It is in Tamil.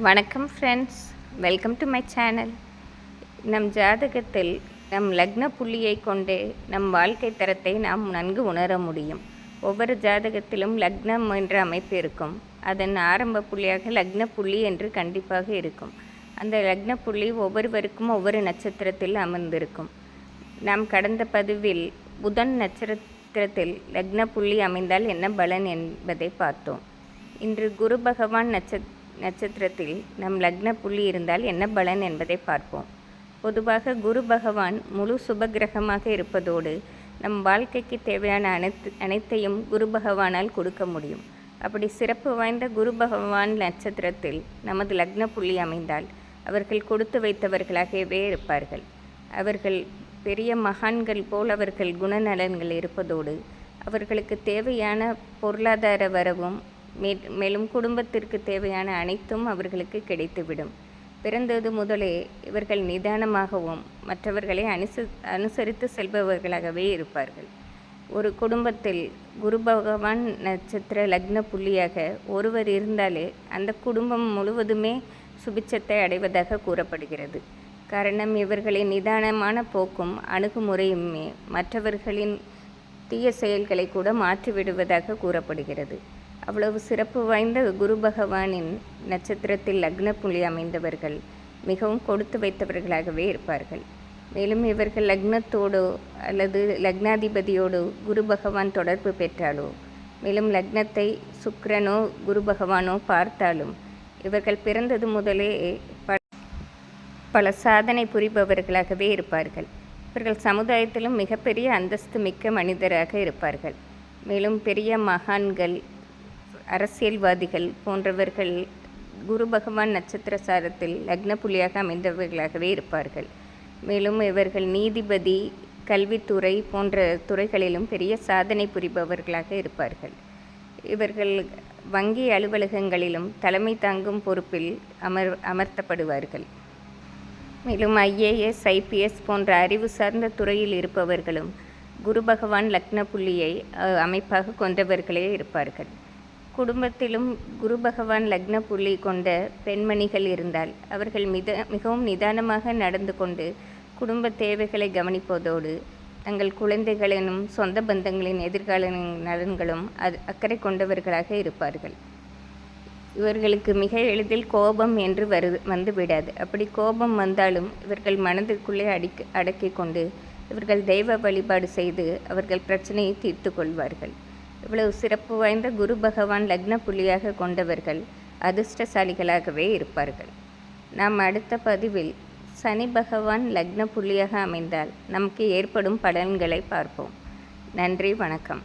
வணக்கம் friends welcome to my channel நம் ஜாதகத்தில் நம் லக்ன புள்ளியை கொண்டே நம் வாழ்க்கை தரத்தை நாம் நன்கு உணர முடியும். ஒவ்வொரு ஜாதகத்திலும் லக்னம் என்ற அமைப்பு இருக்கும். அதன் ஆரம்ப புள்ளியாக லக்ன புள்ளி என்று கண்டிப்பாக இருக்கும். அந்த லக்ன புள்ளி ஒவ்வொருவருக்கும் ஒவ்வொரு நட்சத்திரத்தில் அமர்ந்திருக்கும். நாம் கடந்த பதிவில் புதன் நட்சத்திரத்தில் லக்ன புள்ளி அமைந்தால் என்ன பலன் என்பதை பார்த்தோம். இன்று குரு பகவான் நட்சத்திர நட்சத்திரத்தில் நம் லக்ன புள்ளி இருந்தால் என்ன பலன் என்பதை பார்ப்போம். பொதுவாக குரு பகவான் முழு சுபகிரகமாக இருப்பதோடு நம் வாழ்க்கைக்கு தேவையான அனைத்து அனைத்தையும் குரு பகவானால் கொடுக்க முடியும். அப்படி சிறப்பு வாய்ந்த குரு பகவான் நட்சத்திரத்தில் நமது லக்ன புள்ளி அமைந்தால் அவர்கள் கொடுத்து வைத்தவர்களாகவே இருப்பார்கள். அவர்கள் பெரிய மகான்கள் போல் அவர்கள் குணநலன்கள் இருப்பதோடு அவர்களுக்கு தேவையான பொருளாதார வரவும் மேலும் குடும்பத்திற்கு தேவையான அனைத்தும் அவர்களுக்கு கிடைத்துவிடும். பிறந்தது முதலே இவர்கள் நிதானமாகவும் மற்றவர்களை அனுச அனுசரித்து செல்பவர்களாகவே இருப்பார்கள். ஒரு குடும்பத்தில் குரு பகவான் நட்சத்திர லக்ன புள்ளியாக ஒருவர் இருந்தாலே அந்த குடும்பம் முழுவதுமே சுபிச்சத்தை அடைவதாக கூறப்படுகிறது. காரணம் இவர்களின் நிதானமான போக்கும் அணுகுமுறையுமே மற்றவர்களின் தீய செயல்களை கூட மாற்றிவிடுவதாக கூறப்படுகிறது. அவ்வளவு சிறப்பு வாய்ந்த குரு பகவானின் நட்சத்திரத்தில் லக்ன புலி அமைந்தவர்கள் மிகவும் கொடுத்து வைத்தவர்களாகவே இருப்பார்கள். மேலும் இவர்கள் லக்னத்தோடோ அல்லது லக்னாதிபதியோடு குரு பகவான் தொடர்பு பெற்றாலோ மேலும் லக்னத்தை சுக்கிரனோ குரு பகவானோ பார்த்தாலும் இவர்கள் பிறந்தது முதலே பல பல சாதனை புரிபவர்களாகவே இருப்பார்கள். இவர்கள் சமுதாயத்திலும் மிகப்பெரிய அந்தஸ்து மிக்க மனிதராக இருப்பார்கள். மேலும் பெரிய மகான்கள் அரசியல்வாதிகள் போன்றவர்கள் குரு பகவான் நட்சத்திர சாரத்தில் லக்ன புள்ளியாக அமைந்தவர்களாகவே இருப்பார்கள். மேலும் இவர்கள் நீதிபதி கல்வித்துறை போன்ற துறைகளிலும் பெரிய சாதனை புரிபவர்களாக இருப்பார்கள். இவர்கள் வங்கி அலுவலகங்களிலும் தலைமை தாங்கும் பொறுப்பில் அமர் அமர்த்தப்படுவார்கள். மேலும் ஐஏஎஸ் ஐபிஎஸ் போன்ற அறிவு சார்ந்த துறையில் இருப்பவர்களும் குரு பகவான் லக்ன புள்ளியை அமைப்பாக கொண்டவர்களே இருப்பார்கள். குடும்பத்திலும் குரு பகவான் லக்ன புள்ளி கொண்ட பெண்மணிகள் இருந்தால் அவர்கள் மித மிகவும் நிதானமாக நடந்து கொண்டு குடும்ப தேவைகளை கவனிப்பதோடு தங்கள் குழந்தைகளினும் சொந்த பந்தங்களின் எதிர்கால நலன்களும் அது அக்கறை கொண்டவர்களாக இருப்பார்கள். இவர்களுக்கு மிக எளிதில் கோபம் என்று வரு வந்து விடாது அப்படி கோபம் வந்தாலும் இவர்கள் மனதிற்குள்ளே அடிக்க அடக்கிக் கொண்டு இவர்கள் தெய்வ வழிபாடு செய்து அவர்கள் பிரச்சனையை தீர்த்து கொள்வார்கள். இவ்வளவு சிறப்பு வாய்ந்த குரு பகவான் லக்ன புள்ளியாக கொண்டவர்கள் அதிர்ஷ்டசாலிகளாகவே இருப்பார்கள். நாம் அடுத்த பதிவில் சனி பகவான் லக்ன புள்ளியாக அமைந்தால் நமக்கு ஏற்படும் பலன்களை பார்ப்போம். நன்றி வணக்கம்.